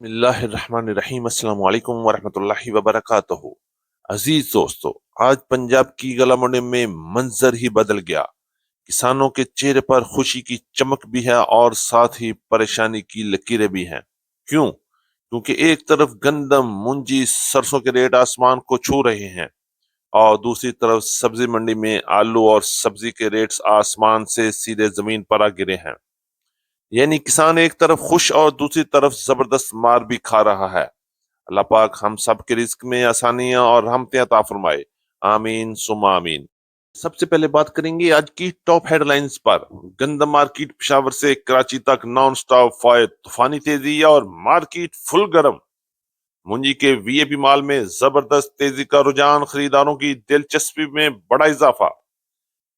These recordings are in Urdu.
بسم اللہ الرحمن الرحیم السلام علیکم ورحمۃ اللہ وبرکاتہ عزیز دوستو آج پنجاب کی گلا منڈی میں منظر ہی بدل گیا کسانوں کے چہرے پر خوشی کی چمک بھی ہے اور ساتھ ہی پریشانی کی لکیریں بھی ہیں کیوں کیونکہ ایک طرف گندم منجی سرسوں کے ریٹ آسمان کو چھو رہے ہیں اور دوسری طرف سبزی منڈی میں آلو اور سبزی کے ریٹس آسمان سے سیدھے زمین پر آ گرے ہیں یعنی کسان ایک طرف خوش اور دوسری طرف زبردست مار بھی کھا رہا ہے۔ اللہ پاک ہم سب کے رزق میں آسانیاں اور ہمتیں عطا فرمائے۔ آمین سم آمین۔ سب سے پہلے بات کریں گے آج کی ٹاپ ہیڈ لائنز پر۔ گندم مارکیٹ پشاور سے کراچی تک نان سٹاپ فائد طوفانی تیزی اور مارکیٹ فل گرم۔ منجی کے وی اے پی مال میں زبردست تیزی کا رجحان، خریداروں کی دلچسپی میں بڑا اضافہ۔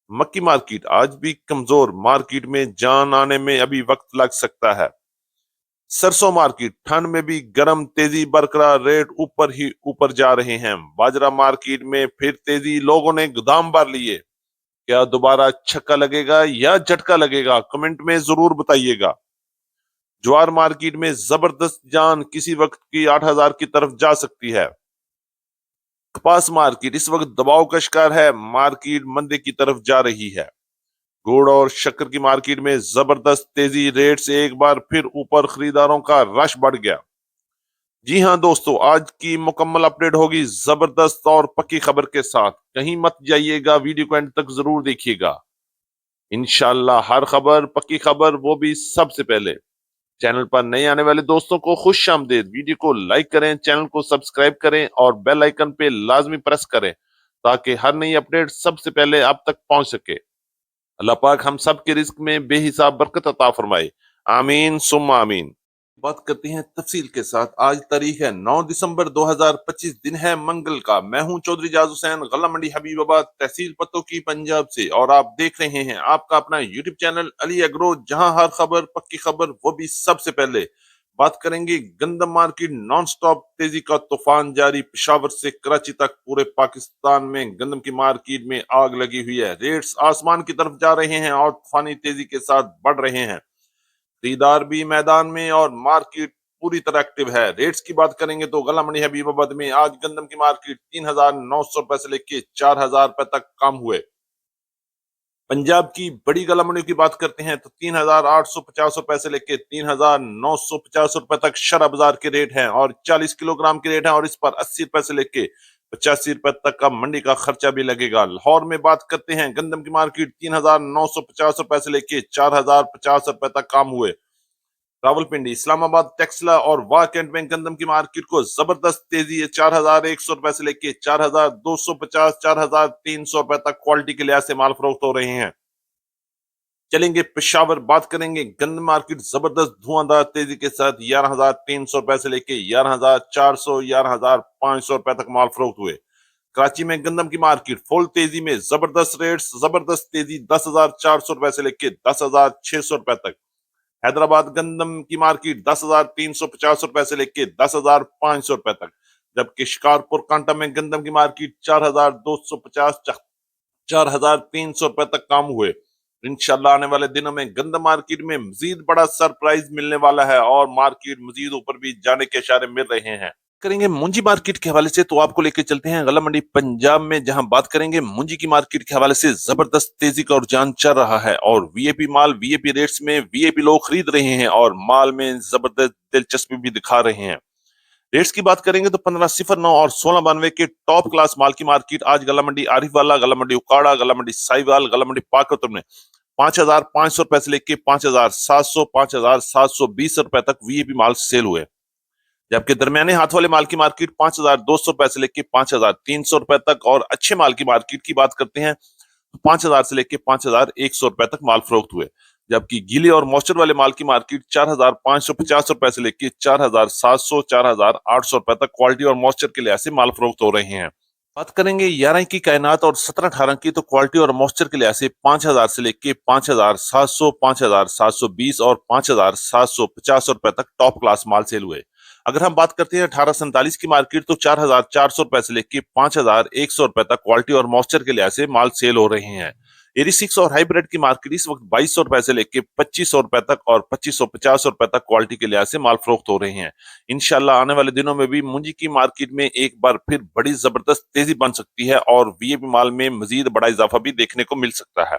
مکی مارکیٹ آج بھی کمزور مارکیٹ میں جان آنے میں ابھی وقت لگ سکتا ہے۔ سرسوں مارکیٹ ٹھنڈ میں بھی گرم تیزی برقرار ریٹ اوپر ہی اوپر جا رہے ہیں۔ باجرا مارکیٹ میں پھر تیزی لوگوں نے گدام بھر لیے۔ کیا دوبارہ چھکا لگے گا یا جھٹکا لگے گا؟ کمنٹ میں ضرور بتائیے گا۔ جوار مارکیٹ میں زبردست جان کسی وقت کی آٹھ ہزار کی طرف جا سکتی ہے۔ کپاس مارکیٹ، اس وقت دباؤ کا شکار ہے، مارکیٹ مندے کی طرف جا رہی ہے۔ گوڑ اور شکر کی مارکیٹ میں زبردست تیزی ریٹ سے ایک بار پھر اوپر خریداروں کا رش بڑھ گیا۔ جی ہاں دوستو، آج کی مکمل اپڈیٹ ہوگی زبردست اور پکی خبر کے ساتھ۔ کہیں مت جائیے گا، ویڈیو کو اینڈ تک ضرور دیکھیے گا۔ انشاءاللہ ہر خبر، پکی خبر، وہ بھی سب سے پہلے۔ چینل پر نئے آنے والے دوستوں کو خوش آمدید۔ ویڈیو کو لائک کریں، چینل کو سبسکرائب کریں اور بیل آئیکن پہ لازمی پریس کریں تاکہ ہر نئی اپڈیٹ سب سے پہلے آپ تک پہنچ سکے۔ اللہ پاک ہم سب کے رزق میں بے حساب برکت عطا فرمائے۔ آمین سم آمین۔ بات کرتے ہیں تفصیل کے ساتھ۔ آج تاریخ ہے، نو دسمبر دو ہزار پچیس، دن ہے منگل کا۔ میں ہوں چودھری جاز حسین غلہ منڈی حبیب آباد، تحصیل پتوں کی پنجاب سے۔ اور آپ دیکھ رہے ہیں، آپ کا اپنا یوٹیوب چینل علی اگرو، جہاں ہر خبر پکی خبر، وہ بھی سب سے پہلے۔ بات کریں گے گندم مارکیٹ نان سٹاپ تیزی کا طوفان جاری پشاور سے کراچی تک۔ پورے پاکستان میں گندم کی مارکیٹ میں آگ لگی ہوئی ہے۔ ریٹس آسمان کی طرف جا رہے ہیں اور طوفانی تیزی کے ساتھ بڑھ رہے ہیں۔ خریدار بھی میدان میں اور مارکیٹ پوری طرح ایکٹیو ہے۔ ریٹس کی بات کریں گے تو غلہ منڈی حبیب آباد میں آج گندم کی مارکیٹ تین ہزار نو سو روپے سے لے کے چار ہزار روپے تک کم ہوئے۔ پنجاب کی بڑی گلا منڈی کی بات کرتے ہیں تو تین ہزار آٹھ سو پچاس روپے سے لے کے تین ہزار نو سو پچاس روپے تک شرح بازار کے ریٹ ہیں اور چالیس کلو گرام کے ریٹ ہیں اور اس پر اسی روپے سے لے کے پچاسی روپے تک کا منڈی کا خرچہ بھی لگے گا۔ لاہور میں بات کرتے ہیں، گندم کی مارکیٹ تین ہزار نو سو پچاس روپے سے لے کے چار ہزار پچاس روپے تک کام ہوئے۔ راول پنڈی اسلام آباد، ٹیکسلا اور وا کینٹ میں گندم کی مارکیٹ کو زبردست تیزی ہے چار ہزار ایک سو روپے سے لے کے چار ہزار دو سو پچاس، چار ہزار تین سو روپے تک کوالٹی کے لحاظ سے مال فروخت ہو رہے ہیں۔ چلیں گے، پشاور بات کریں گے۔ گندم مارکیٹ زبردست، دھواں دار تیزی کے ساتھ گیارہ ہزار تین سو روپے سے لے کے گیارہ ہزار چار سو، گیارہ ہزار پانچ سو روپے تک مال فروخت ہوئے۔ کراچی میں گندم کی مارکیٹ، فل تیزی میں زبردست ریٹس، زبردست تیزی، دس ہزار چار سو روپے سے لے کے دس ہزار چھ سو روپے تک۔ حیدرآباد گندم کی مارکیٹ، دس ہزار تین سو پچاس روپے سے لے کے دس ہزار پانچ سو روپے تک۔ جبکہ شکارپور، کانٹا میں گندم کی مارکیٹ، چار ہزار دو سو پچاس چار ہزار تین سو روپے تک کام ہوئے۔ انشاءاللہ آنے والے دنوں میں گندم مارکیٹ میں مزید بڑا سرپرائز ملنے والا ہے اور مارکیٹ مزید اوپر بھی جانے کے اشارے مل رہے ہیں۔ کریں گے منجی مارکیٹ کے حوالے سے تو آپ کو لے کے چلتے ہیں غلہ منڈی پنجاب میں جہاں بات کریں گے منجی کی مارکیٹ کے حوالے سے زبردست تیزی کا رجحان چل رہا ہے اور وی اے پی مال، وی اے پی ریٹس میں وی اے پی لوگ خرید رہے ہیں اور مال میں زبردست دلچسپی بھی دکھا رہے ہیں۔ ریٹس کی بات کریں گے تو پندرہ صفر نو اور سولہ بانوے کے ٹاپ کلاس مال کی مارکیٹ آج غلہ منڈی عارف والا غلہ منڈی اکاڑا غلہ منڈی سائی وال غلہ منڈی پاکتر میں پانچ ہزار پانچ سو روپے سے لے کے پانچ ہزار سات سو، پانچ ہزار سات سو بیس روپے تک وی اے پی مال سیل ہوئے۔ جبکہ درمیانے ہاتھ والے مال کی مارکیٹ پانچ ہزار دو سو روپے سے لے کے پانچ ہزار تین سو روپے تک اور اچھے مال کی مارکیٹ کی بات کرتے ہیں تو پانچ ہزار سے لے کے پانچ ہزار ایک سو روپے تک مال فروخت ہوئے۔ جبکہ گیلے اور موسچر والے مال کی مارکیٹ چار ہزار پانچ سو پچاس روپے سے لے کے چار ہزار سات سو چار ہزار آٹھ سو روپے تک کوالٹی اور موسچر کے لحاظ سے مال فروخت ہو رہے ہیں۔ بات کریں گے گیارہ کی کائنات اور سترہ اٹھارہ کی تو کوالٹی اور موسچر کے لحاظ سے پانچ ہزار سے لے کے پانچ ہزار سات سو، پانچ ہزار سات سو بیس اور پانچ ہزار سات سو پچاس روپے تک ٹاپ کلاس مال سیل ہوئے۔ اگر ہم بات کرتے ہیں اٹھارہ سینتالیس کی مارکیٹ تو چار ہزار چار سو روپے سے لے کے پانچ ہزار ایک سو روپے تک کوالٹی اور موسچر کے لحاظ سے مال سیل ہو رہے ہیں۔ ایری سکس اور ہائیبریڈ کی مارکیٹ اس وقت بائیس سو روپے سے لے کے پچیس سو روپے تک اور پچیس سو پچاس روپے تک کوالٹی کے لحاظ سے مال فروخت ہو رہے ہیں۔ انشاءاللہ آنے والے دنوں میں بھی منجی کی مارکیٹ میں ایک بار پھر بڑی زبردست تیزی بن سکتی ہے اور وی اے پی مال میں مزید بڑا اضافہ بھی دیکھنے کو مل سکتا ہے۔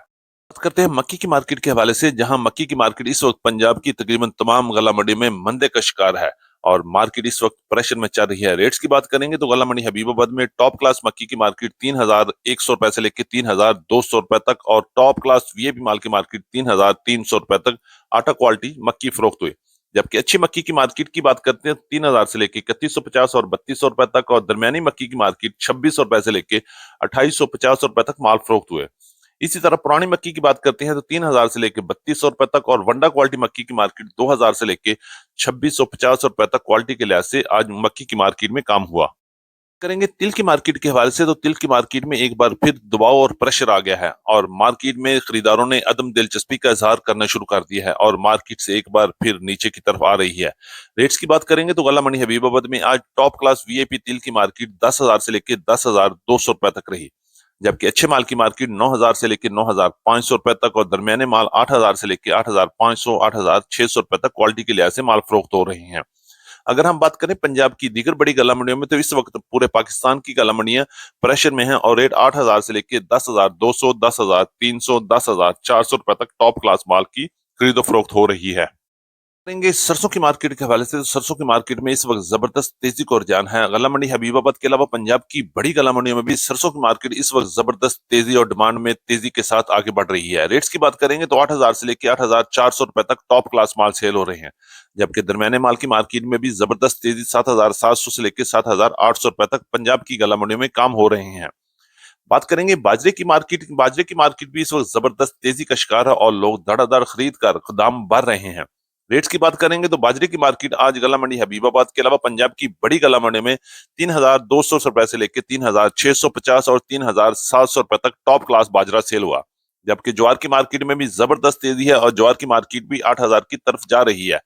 بات کرتے ہیں مکی کی مارکیٹ کے حوالے سے، جہاں مکی کی مارکیٹ اس وقت پنجاب کی تقریباً تمام غلہ منڈی میں مندے کا شکار ہے۔ اور مارکیٹ اس وقت پریشر میں چل رہی ہے۔ ریٹس کی بات کریں گے تو غلہ منڈی حبیب آباد میں ٹاپ کلاس مکی کی مارکیٹ تین ہزار ایک سو روپے سے لے کے تین ہزار دو سو روپے تک اور ٹاپ کلاس وی اے پی مال کی مارکیٹ تین ہزار تین سو روپے تک آٹا کوالٹی مکی فروخت ہوئی جبکہ اچھی مکی کی مارکیٹ کی بات کرتے ہیں تین ہزار سے لے کے اکتیس سو پچاس اور بتیس سو روپے تک اور درمیانی مکی کی مارکیٹ چھبیس سو روپے سے لے کے اٹھائیس سو پچاس روپے تک مال فروخت ہوئے۔ اسی طرح پرانی مکی کی بات کرتے ہیں تو تین ہزار سے لے کے بتیس سو روپے تک اور ونڈا کوالٹی مکی کی مارکیٹ دو ہزار سے لے کے چھبیس سو پچاس روپے تک کوالٹی کے لحاظ سے آج مکی کی مارکیٹ میں کام ہوا۔ کریں گے تل کی مارکیٹ کے حوالے سے تو تل کی مارکیٹ میں ایک بار پھر دباؤ اور پریشر آ گیا ہے اور مارکیٹ میں خریداروں نے عدم دلچسپی کا اظہار کرنا شروع کر دیا ہے اور مارکیٹ سے ایک بار پھر نیچے کی طرف آ رہی ہے۔ ریٹس کی بات کریں گے تو غلہ منی حبیب آباد میں آج ٹاپ کلاس وی اے پی تل کی مارکیٹ دس ہزار سے لے کے دس ہزار دو سو روپے تک رہی۔ جبکہ اچھے مال کی مارکیٹ نو ہزار سے لے کے نو ہزار پانچ سو روپے تک اور درمیانے مال آٹھ ہزار سے لے کے آٹھ ہزار پانچ سو، آٹھ ہزار چھ سو روپے تک کوالٹی کے لحاظ سے مال فروخت ہو رہے ہیں۔ اگر ہم بات کریں پنجاب کی دیگر بڑی گلا منڈیوں میں تو اس وقت پورے پاکستان کی گلا منڈیاں پریشر میں ہیں اور ریٹ آٹھ ہزار سے لے کے دس ہزار دو سو، دس ہزار تین سو، دس ہزار چار سو روپے تک ٹاپ کلاس مال کی خرید و فروخت ہو رہی ہے۔ کریں گے سرسوں کی مارکیٹ کے حوالے سے، سرسوں کی مارکیٹ میں اس وقت زبردست تیزی کو رجحان ہے۔ غلہ منڈی حبیب آباد کے علاوہ پنجاب کی بڑی غلہ منڈیوں میں بھی سرسوں کی مارکیٹ اس وقت زبردست تیزی اور ڈیمانڈ میں تیزی کے ساتھ آگے بڑھ رہی ہے۔ ریٹس کی بات کریں گے تو آٹھ ہزار سے لے کے آٹھ ہزار چار سو روپے تک ٹاپ کلاس مال سیل ہو رہے ہیں۔ جبکہ درمیانے مال کی مارکیٹ میں بھی زبردست تیزی سات ہزار سات سو سے لے کے سات ہزار آٹھ سو روپے تک پنجاب کی غلہ منڈیوں میں کام ہو رہے ہیں۔ بات کریں گے باجرے کی مارکیٹ، باجرے کی مارکیٹ بھی اس وقت زبردست تیزی کا شکار ہے اور لوگ دڑا دڑ خرید کر دام بڑھ رہے ہیں۔ ریٹس کی بات کریں گے تو باجرے کی مارکیٹ آج گلا منڈی حبیب آباد کے علاوہ پنجاب کی بڑی گلا منڈی میں تین ہزار دو سو روپے سے لے کے تین ہزار چھ سو پچاس اور تین ہزار سات سو روپے تک ٹاپ کلاس باجرا سیل ہوا۔ جبکہ جوار کی مارکیٹ میں بھی زبردست تیزی ہے اور جوار کی مارکیٹ بھی آٹھ ہزار کی طرف جا رہی ہے۔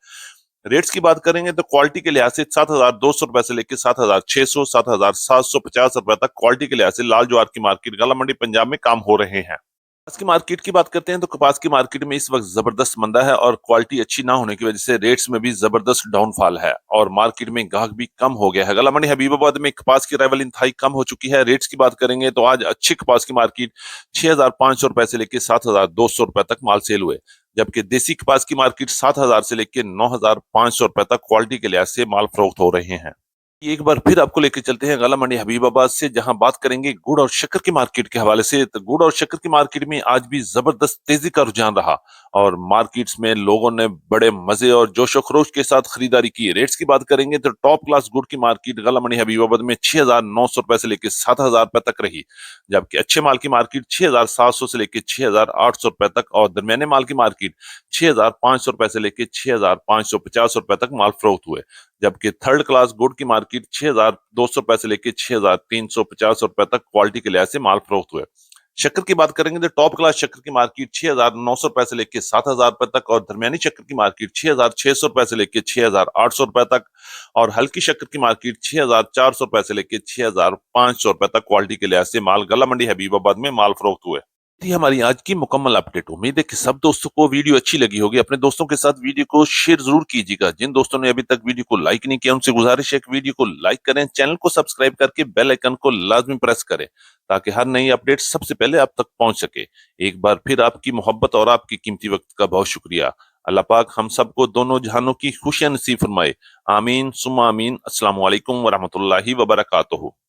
ریٹس کی بات کریں گے تو کوالٹی کے لحاظ سے سات ہزار دو سو روپے سے لے کے سات ہزار چھ سو، سات ہزار سات سو پچاس روپے تک کوالٹی کے لحاظ سے لال جوار کی مارکیٹ گلا منڈی پنجاب میں کام ہو رہے ہیں۔ کپاس کی مارکیٹ کی بات کرتے ہیں تو کپاس کی مارکیٹ میں اس وقت زبردست مندہ ہے اور کوالٹی اچھی نہ ہونے کی وجہ سے ریٹس میں بھی زبردست ڈاؤن فال ہے اور مارکیٹ میں گاہک بھی کم ہو گیا ہے۔ غلہ منڈی حبیب آباد میں کپاس کی رائول انتہائی کم ہو چکی ہے۔ ریٹس کی بات کریں گے تو آج اچھی کپاس کی مارکیٹ چھ ہزار پانچ سو روپے سے لے کے سات ہزار دو سو روپے تک مال سیل ہوئے، جبکہ دیسی کپاس کی مارکیٹ سات ہزار سے لے کے نو ہزار پانچ سو روپے تک کوالٹی کے لحاظ سے مال فروخت ہو رہے ہیں۔ ایک بار پھر آپ کو لے کے چلتے ہیں غلہ منڈی حبیب آباد سے، جہاں بات کریں گے گڑ اور شکر کی مارکیٹ کے حوالے سے۔ تو گڑ اور شکر کی مارکیٹ میں آج بھی زبردست تیزی کا رجحان رہا اور مارکیٹس میں لوگوں نے بڑے مزے اور جوش و خروش کے ساتھ خریداری کی۔ ریٹس کی بات کریں گے تو ٹاپ کلاس گڑ کی مارکیٹ غلہ منڈی حبیب آباد میں چھ ہزار نو سو روپے سے لے کے سات ہزار روپے تک رہی، جبکہ اچھے مال کی مارکیٹ چھ ہزار سات سو سے لے کے چھ ہزار آٹھ سو روپے تک اور درمیانے مال کی مارکیٹ چھ ہزار پانچ سو روپے سے لے کے چھ ہزار پانچ سو پچاس روپے تک مال فروخت ہوئے۔ جبکہ تھرڈ کلاس گوڈ کی مارکیٹ چھ ہزار دو سو روپے سے لے کے چھ ہزار تین سو پچاس روپے تک کوالٹی کے لحاظ سے مال فروخت ہوئے۔ شکر کی بات کریں گے تو ٹاپ کلاس شکر کی مارکیٹ چھ ہزار نو سو روپے سے لے کے سات ہزار روپے تک اور درمیانی شکر کی مارکیٹ چھ ہزار چھ سو روپے سے لے کے چھ ہزار آٹھ سو روپے تک اور ہلکی شکر کی مارکیٹ چھ ہزار چار سو روپے سے لے کے چھ ہزار پانچ سو روپے تک کوالٹی کے لحاظ سے مال گلا منڈی حبیب آباد میں مال فروخت ہوئے۔ تھی ہماری آج کی مکمل اپڈیٹ امید ہے کہ سب دوستوں کو ویڈیو اچھی لگی ہوگی۔ اپنے دوستوں کے ساتھ ویڈیو کو شیئر ضرور کیجیے گا۔ جن دوستوں نے ابھی تک ویڈیو کو لائک نہیں کیا، ان سے گزارش ہے کہ ویڈیو کو لائک کریں، چینل کو سبسکرائب کر کے بیل آئیکن کو لازمی پریس کریں تاکہ ہر نئی اپڈیٹ سب سے پہلے آپ تک پہنچ سکے۔ ایک بار پھر آپ کی محبت اور آپ کی قیمتی وقت کا بہت شکریہ۔ اللہ پاک ہم سب کو دونوں جہانوں کی خوشیاں نصیب فرمائے۔ آمین سم آمین۔ السلام علیکم ورحمۃ اللہ وبرکاتہ۔